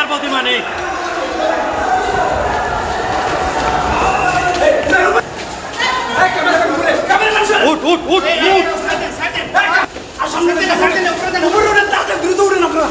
তার প্রতিমা নেই উঠ উঠ উঠ উঠ। দ্রুত উঠেন আপনারা।